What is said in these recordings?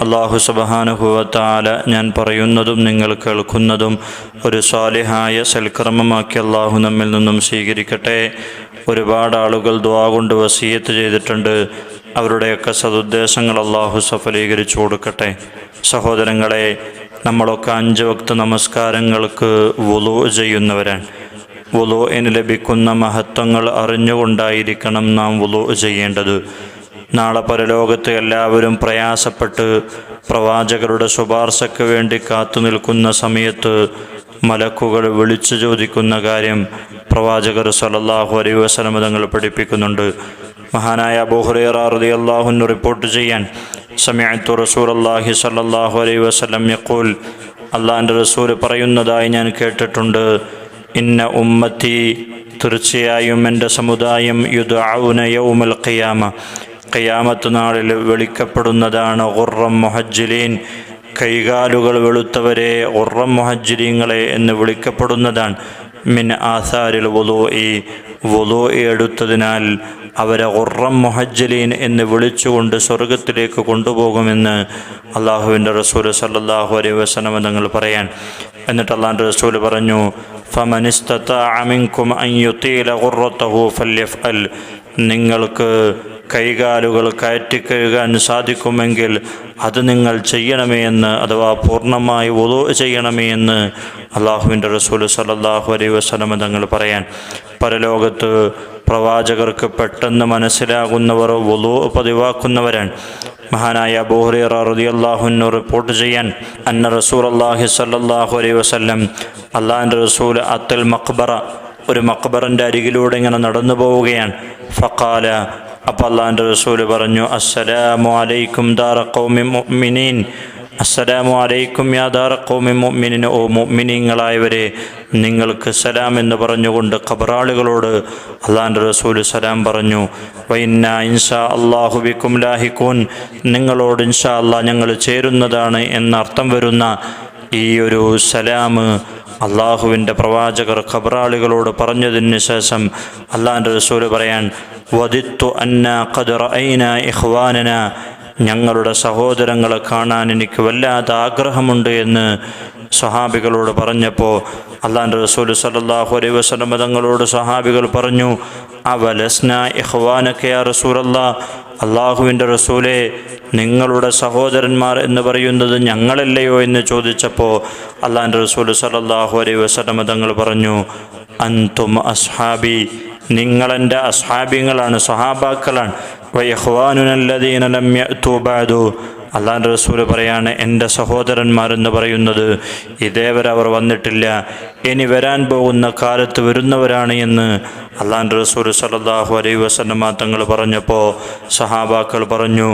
അള്ളാഹു സുബഹാനുഭവത്താല ഞാൻ പറയുന്നതും നിങ്ങൾ കേൾക്കുന്നതും ഒരു സ്വാലിഹായ സൽക്കർമ്മമാക്കി അള്ളാഹു നമ്മിൽ നിന്നും സ്വീകരിക്കട്ടെ. ഒരുപാട് ആളുകൾ ദ്വാ കൊണ്ട് വസീയത്ത് ചെയ്തിട്ടുണ്ട്. അവരുടെയൊക്കെ സതുദ്ദേശങ്ങൾ അള്ളാഹു സഫലീകരിച്ചു കൊടുക്കട്ടെ. സഹോദരങ്ങളെ നമ്മളൊക്കെ അഞ്ച് വക്ത നമസ്കാരങ്ങൾക്ക് വുളു ചെയ്യുന്നവരാണ്. വുളുവിന് ലഭിക്കുന്ന മഹത്വങ്ങൾ അറിഞ്ഞുകൊണ്ടായിരിക്കണം നാം വുളു ചെയ്യേണ്ടത്. നാളെ പരലോകത്ത് എല്ലാവരും പ്രയാസപ്പെട്ട് പ്രവാചകരുടെ ശുപാർശയ്ക്ക് വേണ്ടി കാത്തു നിൽക്കുന്ന സമയത്ത് മലക്കുകൾ വിളിച്ചു ചോദിക്കുന്ന കാര്യം പ്രവാചകർ സലല്ലാഹു അലൈഹി വസല്ലം തങ്ങൾ പഠിപ്പിക്കുന്നുണ്ട്. മഹാനായ അബൂഹുറൈറ റളിയല്ലാഹു റിപ്പോർട്ട് ചെയ്യാൻ സമയത്തു റസൂർ അള്ളാഹി സല്ലല്ലാഹു അലൈഹി വസല്ലം യഖൂൽ അള്ളാഹിന്റെ റസൂൽ പറയുന്നതായി ഞാൻ കേട്ടിട്ടുണ്ട്. ഇന്ന ഉമ്മത്തി തീർച്ചയായും എന്റെ സമുദായം യുദ്ഔന യൗമൽ ഖിയാമ ഖിയാമത്ത് നാളിൽ വിളിക്കപ്പെടുന്നതാണ് ഉറം മുഹജ്ജിലീൻ. കൈകാലുകൾ വെളുത്തവരെ ഉറം മുഹജ്ജിലീങ്ങളെ എന്ന് വിളിക്കപ്പെടുന്നതാണ്. മിൻ ആസാരിൽ വുലോ ഇ വുലോ എടുത്തതിനാൽ അവരെ ഉറം മുഹജ്ജലീൻ എന്ന് വിളിച്ചുകൊണ്ട് സ്വർഗത്തിലേക്ക് കൊണ്ടുപോകുമെന്ന് അള്ളാഹുവിന്റെ റസൂൽ സല്ലാഹു അലൈ വസനം നിങ്ങൾ പറയാൻ. എന്നിട്ട് അള്ളാന്റെ റസൂൽ പറഞ്ഞു ഫമനിസ്തമിൻകും അയ്യുത്തീല ഉറത്തഹു ഫല്യഫ് അൽ നിങ്ങൾക്ക് കൈകാലുകൾ കയറ്റിക്കഴുകാൻ സാധിക്കുമെങ്കിൽ അത് നിങ്ങൾ ചെയ്യണമേ എന്ന് അഥവാ പൂർണമായി ഒതു ചെയ്യണമേ എന്ന് അള്ളാഹുവിന്റെ റസൂൽ സലല്ലാഹു അലൈ വസ്ലമ തങ്ങൾ പറയാൻ പരലോകത്ത് പ്രവാചകർക്ക് പെട്ടെന്ന് മനസ്സിലാകുന്നവർ വലു പതിവാക്കുന്നവരാണ്. മഹാനായ അബൂഹുറൈറ റളിയല്ലാഹുവിനു റിപ്പോർട്ട് ചെയ്യാൻ അന്ന റസൂൽ അള്ളാഹി സല്ലല്ലാഹു അലൈഹി വസല്ലം അള്ളാഹിന്റെ റസൂൽ അത്തൽ മക്ബറ ഒരു മക്ബറിന്റെ അരികിലൂടെ ഇങ്ങനെ നടന്നു പോവുകയാണ് ഫക്കാല അപ്പോൾ അള്ളാഹിന്റെ റസൂൽ പറഞ്ഞു അസ്സലാമു അലൈക്കും ദാറ മുഅ്മിനീൻ അസ്സലാമു അലൈക്കും യാ ദാറ ഖൗമി മുഅ്മിനീൻ ഓ മുഅ്മിനീങ്ങളായവരെ നിങ്ങൾക്ക് സലാം എന്ന് പറഞ്ഞുകൊണ്ട് ഖബറാളുകളോട് അള്ളാഹിന്റെ റസൂൽ സലാം പറഞ്ഞു. വൈന്ന ഇൻഷാ അള്ളാഹുബിക്കും ലാഹിക്കൂൻ നിങ്ങളോട് ഇൻഷാ അള്ളാഹ് ഞങ്ങൾ ചേരുന്നതാണ് എന്നർത്ഥം വരുന്ന ഈ ഒരു സലാം അള്ളാഹുവിന്റെ പ്രവാചകർ ഖബറാളികളോട് പറഞ്ഞതിന് ശേഷം അള്ളാഹിന്റെ റസൂൽ പറയാൻ വദിത്തു അന്ന ഖദർ ഐന ഇഖ്വാനന. ഞങ്ങളുടെ സഹോദരങ്ങളെ കാണാൻ എനിക്ക് വല്ലാത്ത ആഗ്രഹമുണ്ട് എന്ന് സ്വഹാബികളോട് പറഞ്ഞപ്പോൾ അള്ളാന്റെ റസൂൽ സല്ലല്ലാഹു അലൈ വസല്ലം തങ്ങളോട് സ്വഹാബികൾ പറഞ്ഞു അവലസ്ന ലസ്ന യാ റസൂലല്ലാ? അള്ളാഹുവിന്റെ റസൂലെ നിങ്ങളുടെ സഹോദരന്മാർ എന്ന് പറയുന്നത് ഞങ്ങളല്ലയോ എന്ന് ചോദിച്ചപ്പോൾ അള്ളാഹിന്റെ റസൂൽ സലല്ലാഹു അലൈ വസല്ലം തങ്ങൾ പറഞ്ഞു അൻതും അസ്ഹാബി നിങ്ങളെന്റെ അസ്ഹാബിങ്ങളാണ് സഹാബാക്കളാണ്. വയഹ്വാനുനല്ലദീന ലം യഅ്തു റസൂൽ പറയാണ് എന്റെ സഹോദരന്മാരെന്ന് പറയുന്നത് ഇതേവരെ അവർ വന്നിട്ടില്ല. ഇനി വരാൻ പോകുന്ന കാലത്ത് വരുന്നവരാണ് എന്ന് അള്ളാൻ റസൂൽ സല്ലല്ലാഹു അലൈ വസല്ലമ തങ്ങൾ പറഞ്ഞപ്പോൾ സഹാബാക്കൾ പറഞ്ഞു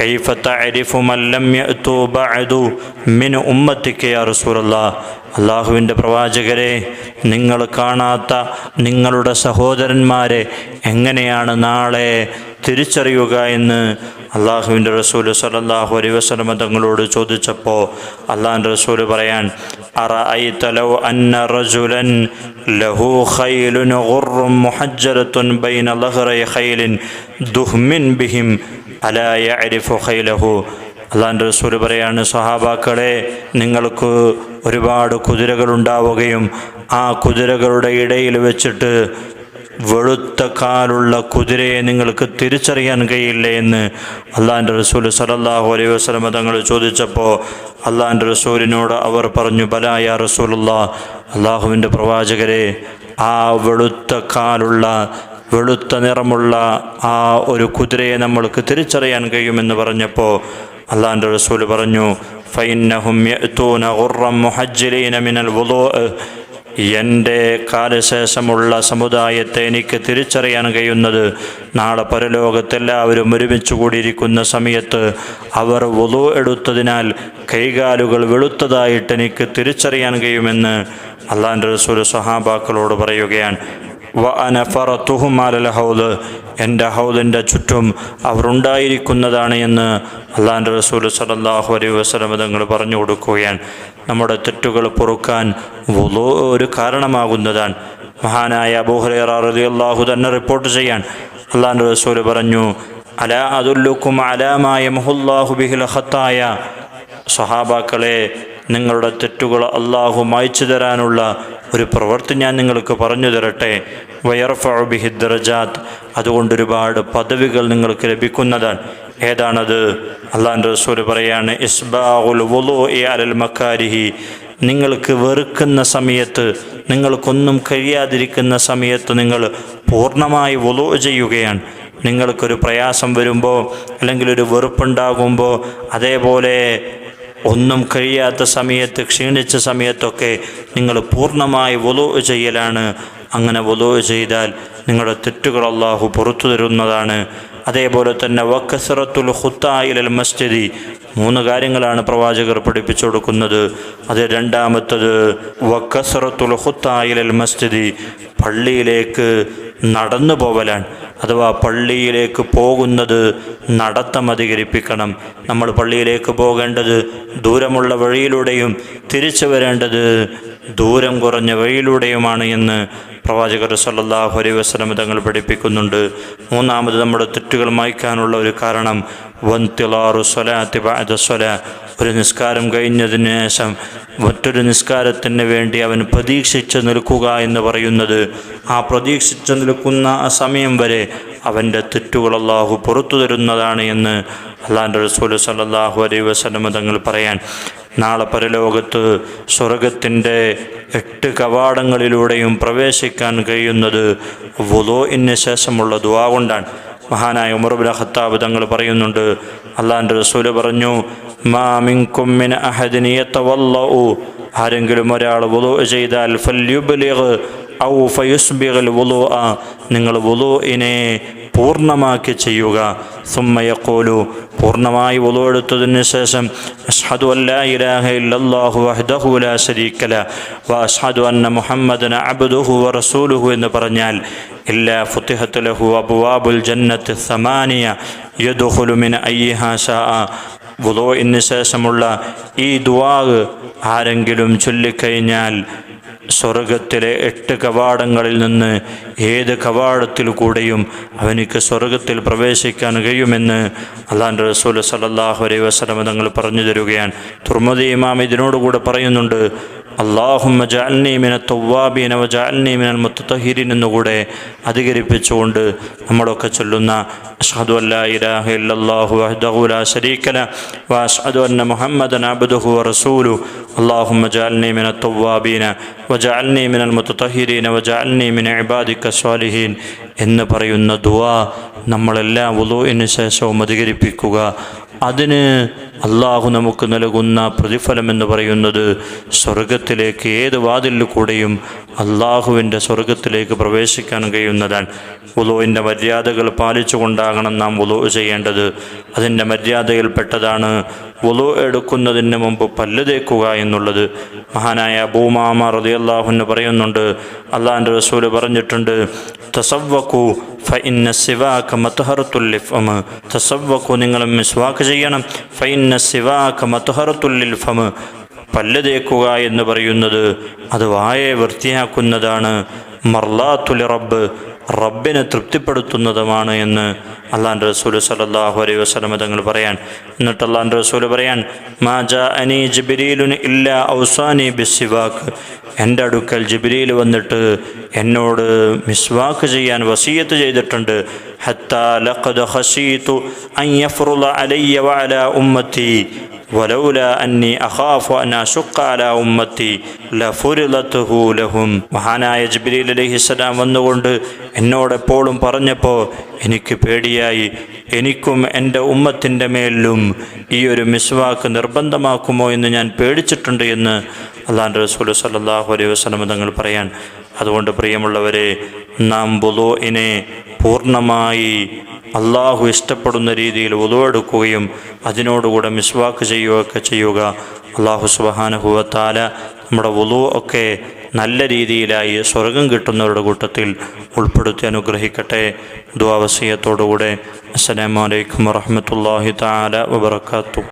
കൈഫത്ത അരിഫു മല്ലു മിൻ ഉമ്മത്തിക്ക് യാ റസൂലല്ലാ. അള്ളാഹുവിന്റെ പ്രവാചകരെ നിങ്ങൾ കാണാത്ത നിങ്ങളുടെ സഹോദരന്മാരെ എങ്ങനെയാണ് നാളെ തിരിച്ചറിയുക എന്ന് അള്ളാഹുവിന്റെ റസൂൽ സലല്ലാഹു അലൈ വസ്ലമ തങ്ങളോട് ചോദിച്ചപ്പോൾ അള്ളാഹിന്റെ റസൂൽ പറയാൻ ലഹു ഖൈലുൻ ഗുർറും മുഹജ്ജലത്തുൻ ബൈന ലഹ്റൈ ഖൈലിൻ ദുഹ്മിൻ ബിഹിം അലാ യഅരിഫു ഖൈലഹു. അള്ളാഹിന്റെ റസൂൽ പറയാണ് സഹാബാക്കളെ നിങ്ങൾക്ക് ഒരുപാട് കുതിരകളുണ്ടാവുകയും ആ കുതിരകളുടെ ഇടയിൽ വെച്ചിട്ട് വെളുത്ത കാലുള്ള കുതിരയെ നിങ്ങൾക്ക് തിരിച്ചറിയാൻ കഴിയില്ലേ എന്ന് അള്ളാഹിന്റെ റസൂൽ സലല്ലാഹു അലൈഹി വസ്ലമ തങ്ങൾ ചോദിച്ചപ്പോൾ അള്ളാഹിന്റെ റസൂലിനോട് അവർ പറഞ്ഞു ബലായ റസൂലുള്ള അള്ളാഹുവിന്റെ പ്രവാചകരെ ആ വെളുത്ത കാലുള്ള വെളുത്ത നിറമുള്ള ആ ഒരു കുതിരയെ നമ്മൾക്ക് തിരിച്ചറിയാൻ കഴിയുമെന്ന് പറഞ്ഞപ്പോൾ അള്ളാന്റെ റസൂൽ പറഞ്ഞു ഫൈനഹും എന്റെ കാലശേഷമുള്ള സമുദായത്തെ എനിക്ക് തിരിച്ചറിയാൻ കഴിയുന്നത് നാളെ പരലോകത്തെല്ലാവരും ഒരുമിച്ച് കൂടിയിരിക്കുന്ന സമയത്ത് അവർ വുളു എടുത്തതിനാൽ കൈകാലുകൾ വെളുത്തതായിട്ട് എനിക്ക് തിരിച്ചറിയാൻ കഴിയുമെന്ന് അള്ളാന്റെ റസൂൽ സഹാബാക്കളോട് പറയുകയാണ്. വ അനഫറത്തുഹുമാലൽ ഹൗദ്. എന്റെ ഹൗദിന്റെ ചുറ്റും അവർ ഉണ്ടായിരിക്കുന്നതാണ് എന്ന് അള്ളാന്റെ റസൂൽ സലല്ലാഹു അലൈഹി വസ്ലം തങ്ങൾ പറഞ്ഞു കൊടുക്കുകയാണ്. നമ്മുടെ തെറ്റുകൾ പൊറുക്കാൻ ഒരു കാരണമാകുന്നതാണ്. മഹാനായ അബൂഹലാഹു തന്നെ റിപ്പോർട്ട് ചെയ്യാൻ അള്ളാന്റെ റസൂൽ പറഞ്ഞു അല അതുല്ലുക്കും അലാമായ മുഹുല്ലാഹു ബിഹിൽ ഹത്തായ സഹാബാക്കളെ നിങ്ങളുടെ തെറ്റുകൾ അള്ളാഹു മായ്ച്ചു തരാനുള്ള ഒരു പ്രവൃത്തി ഞാൻ നിങ്ങൾക്ക് പറഞ്ഞു തരട്ടെ. വയർഫിഹിദ്റജാത്ത് അതുകൊണ്ട് ഒരുപാട് പദവികൾ നിങ്ങൾക്ക് ലഭിക്കുന്നതാണ്. ഏതാണത്? അള്ളാൻ റസൂൽ പറയാണ് ഇസ്ബാഉൽ വുളു അലൽ മക്കാരിഹി. നിങ്ങൾക്ക് വെറുക്കുന്ന സമയത്ത് നിങ്ങൾക്കൊന്നും കഴിയാതിരിക്കുന്ന സമയത്ത് നിങ്ങൾ പൂർണമായി വുളു ചെയ്യുകയാണ്. നിങ്ങൾക്കൊരു പ്രയാസം വരുമ്പോൾ അല്ലെങ്കിൽ ഒരു വെറുപ്പുണ്ടാകുമ്പോൾ അതേപോലെ ഒന്നും കഴിയാത്ത സമയത്ത് ക്ഷീണിച്ച സമയത്തൊക്കെ നിങ്ങൾ പൂർണമായി വലോ ചെയ്യലാണ്. അങ്ങനെ വലോ ചെയ്താൽ നിങ്ങളുടെ തെറ്റുകൾ അള്ളാഹു പുറത്തു തരുന്നതാണ്. അതേപോലെ തന്നെ വക്കസറത്തുൽ ഹുത്തായിലൽ മസ്ജിദി. മൂന്ന് കാര്യങ്ങളാണ് പ്രവാചകർ പഠിപ്പിച്ചു കൊടുക്കുന്നത്. അത് രണ്ടാമത്തത് വക്കസറത്തുൽ ഹുത്തായിലൽ മസ്ജിദി. പള്ളിയിലേക്ക് നടന്നു പോവലാണ് അഥവാ പള്ളിയിലേക്ക് പോകുന്നത് നടത്തം അധികരിപ്പിക്കണം. നമ്മൾ പള്ളിയിലേക്ക് പോകേണ്ടത് ദൂരമുള്ള വഴിയിലൂടെയും തിരിച്ചു വരേണ്ടത് ദൂരം കുറഞ്ഞ വഴിയിലൂടെയുമാണ് എന്ന് പ്രവാചകർ സല്ലാഹു അലൈ വസ്ലം തങ്ങൾ പഠിപ്പിക്കുന്നുണ്ട്. മൂന്നാമത് നമ്മുടെ തെറ്റുകൾ മായ്ക്കാനുള്ള ഒരു കാരണം വന്തിലാറു സ്വലാ. ഒരു നിസ്കാരം കഴിഞ്ഞതിന് ശേഷം മറ്റൊരു നിസ്കാരത്തിന് വേണ്ടി അവൻ പ്രതീക്ഷിച്ച് നിൽക്കുക എന്ന് പറയുന്നത് ആ പ്രതീക്ഷിച്ച് നിൽക്കുന്ന ആ സമയം വരെ അവന്റെ തെറ്റുകൾ അള്ളാഹു പുറത്തു തരുന്നതാണ് എന്ന് അള്ളാന്റെ റസൂൽ സല്ലല്ലാഹു അലൈ വസല്ലം തങ്ങൾ പറയാൻ നാളെ പരലോകത്ത് സ്വർഗത്തിന്റെ എട്ട് കവാടങ്ങളിലൂടെയും പ്രവേശിക്കാൻ കഴിയുന്നത് വുലോയിന് ശേഷമുള്ള ദുവാ കൊണ്ടാണ്. മഹാനായ ഉമർബുൽ ഖത്താബ് തങ്ങൾ പറയുന്നുണ്ട് അള്ളാന്റെ റസൂൽ പറഞ്ഞു മാ മിൻകും മിൻ അഹദിൻ യതവല്ലഉ. ആരെങ്കിലും ഒരാൾ വുളു ചെയ്താൽ ഔ വുളുഅ നിങ്ങൾ വുളുഇനെ പൂർണമാക്കി ചെയ്യുക. സുമ്മയക്കോലു പൂർണമായി എടുത്തതിന് ശേഷം അഷ്ഹദു അല്ലാ ഇലാഹ ഇല്ലല്ലാഹു വഹ്ദഹു ലാ ശരീക വ അഷ്ഹദു അന്ന മുഹമ്മദന അബ്ദുഹു വ റസൂലുഹു എന്ന് പറഞ്ഞാൽ ഇല്ലാ ഫുത്തിഹത്ത് ലഹു അബ്വാബുൽ ജന്നത്ത് സമാനിയ യദുഖുലു മിൻ അയ്യിഹാ ശാഅ. വുളുഇന് ശേഷമുള്ള ഈ ദുആ ആരെങ്കിലും ചൊല്ലിക്കഴിഞ്ഞാൽ സ്വർഗത്തിലെ എട്ട് കവാടങ്ങളിൽ നിന്ന് ഏത് കവാടത്തിൽ കൂടെയും അവനിക്ക് സ്വർഗത്തിൽ പ്രവേശിക്കാൻ കഴിയുമെന്ന് അള്ളാന്റെ റസൂൽ സലല്ലാഹു അലൈ വസ്ലം തങ്ങൾ പറഞ്ഞു തരികയാണ്. തുർമതി ഇമാം ഇതിനോടുകൂടെ പറയുന്നുണ്ട് അള്ളാഹുമ്മ ജാൽനീമിന തൊവ്വാബീന ജാൽനീമിനൽ മുത്തഹിരിൻ എന്നുകൂടെ അധികരിപ്പിച്ചുകൊണ്ട് നമ്മളൊക്കെ ചൊല്ലുന്ന അഷ്ഹദു അല്ലാ ഇലാഹ ഇല്ലല്ലാഹു വഹ്ദഹുല ശരീക്കല വ അഷ്ഹദു അന്ന മുഹമ്മദൻ അബ്ദുഹു റസൂലു. അള്ളാഹുമ്മ ജാൽനീമിന തൊവ്വാബീന വജാൽനീമിനൽ മുത്തഹിരീന വജാൽനീമിന ഇബാദിക്ക സ്വാലിഹീൻ എന്ന് പറയുന്ന ദുവാ നമ്മളെല്ലാ വുളുവിന് ശേഷവും അധികരിപ്പിക്കുക. അതിന് അള്ളാഹു നമുക്ക് നൽകുന്ന പ്രതിഫലം എന്ന് പറയുന്നത് സ്വർഗത്തിലേക്ക് ഏത് വാതിലിലൂടെയും അള്ളാഹുവിന്റെ സ്വർഗത്തിലേക്ക് പ്രവേശിക്കാൻ കഴിയുന്നതാണ്. ഉലുവിന്റെ മര്യാദകൾ പാലിച്ചുകൊണ്ടാകണം നാം ഉലുവ് ചെയ്യേണ്ടത്. അതിന്റെ മര്യാദയിൽപ്പെട്ടതാണ് വുളു എടുക്കുന്നതിന് മുമ്പ് പല്ല് തേക്കുക എന്നുള്ളത് മഹാനായ ഭൂമാമ റതിയല്ലാഹുന്ന് പറയുന്നുണ്ട്. അള്ളാഹിന്റെ റസൂൽ പറഞ്ഞിട്ടുണ്ട് തസവ്വക്കു ഫൈന്ന സിവാക്ക് മത്ഹറത്തുൽ ഫം തസവ്വക്കു നിങ്ങൾ മിസ്വാക്ക് ചെയ്യണം. ഫൈന്ന സിവാക്ക് മത്ഹറത്തുൽ ഫം പല്ല് തേക്കുക എന്ന് പറയുന്നത് അത് വായെ വൃത്തിയാക്കുന്നതാണ്. മർലാത്തുലി റബ്ബ്. റബ്ബിനെ തൃപ്തിപ്പെടുത്തുന്നതുമാണ് എന്ന് അള്ളാന്റെ റസൂൽ സലല്ലാഹു അലൈഹി വസ്ലമ തങ്ങൾ പറയാൻ. എന്നിട്ട് അള്ളാന്റെ റസൂൽ പറയാൻ മാജാ അനി ജിബിരീലുന് ഇല്ല ഔസാനി ബിസിവാക്ക് എന്റെ അടുക്കൽ ജിബിരിയിൽ വന്നിട്ട് എന്നോട് മിസ്വാക്ക് ചെയ്യാൻ വസീയത്ത് ചെയ്തിട്ടുണ്ട്. حتى لقد خشيت أن يفرض علي وعلى أمتي ولولا أني أخاف أن أشق على أمتي لفرضته لهم മഹാനായ ജബിലീൽ അലൈഹിസ്സലാം വന്നുകൊണ്ട് എന്നോട് എപ്പോഴും പറഞ്ഞപ്പോൾ എനിക്ക് പേടിയായി എനിക്കും എൻ്റെ ഉമ്മത്തിൻ്റെ മേലും ഈ ഒരു മിസ്വാക്ക് നിർബന്ധമാക്കുമോ എന്ന് ഞാൻ പേടിച്ചിട്ടുണ്ട് എന്ന് അള്ളാൻ്റെ റസൂൽ സല്ലാഹു അലൈഹി വസ്ലം തങ്ങൾ പറയാൻ അതുകൊണ്ട് പ്രിയമുള്ളവരെ നാം ബുലോയിനെ പൂർണമായി അള്ളാഹു ഇഷ്ടപ്പെടുന്ന രീതിയിൽ ഉതുവെടുക്കുകയും അതിനോടുകൂടെ മിസ്വാക്ക് ചെയ്യുകയൊക്കെ ചെയ്യുക. അള്ളാഹു സുബാനുഭവത്താല നമ്മുടെ ഉലു ഒക്കെ നല്ല രീതിയിലായി സ്വർഗം കിട്ടുന്നവരുടെ കൂട്ടത്തിൽ ഉൾപ്പെടുത്തി അനുഗ്രഹിക്കട്ടെ. ദുവാവസീയത്തോടുകൂടെ അസ്സലാമലൈക്കും വറഹമത്തല്ലാഹി താല വബർക്കാത്തു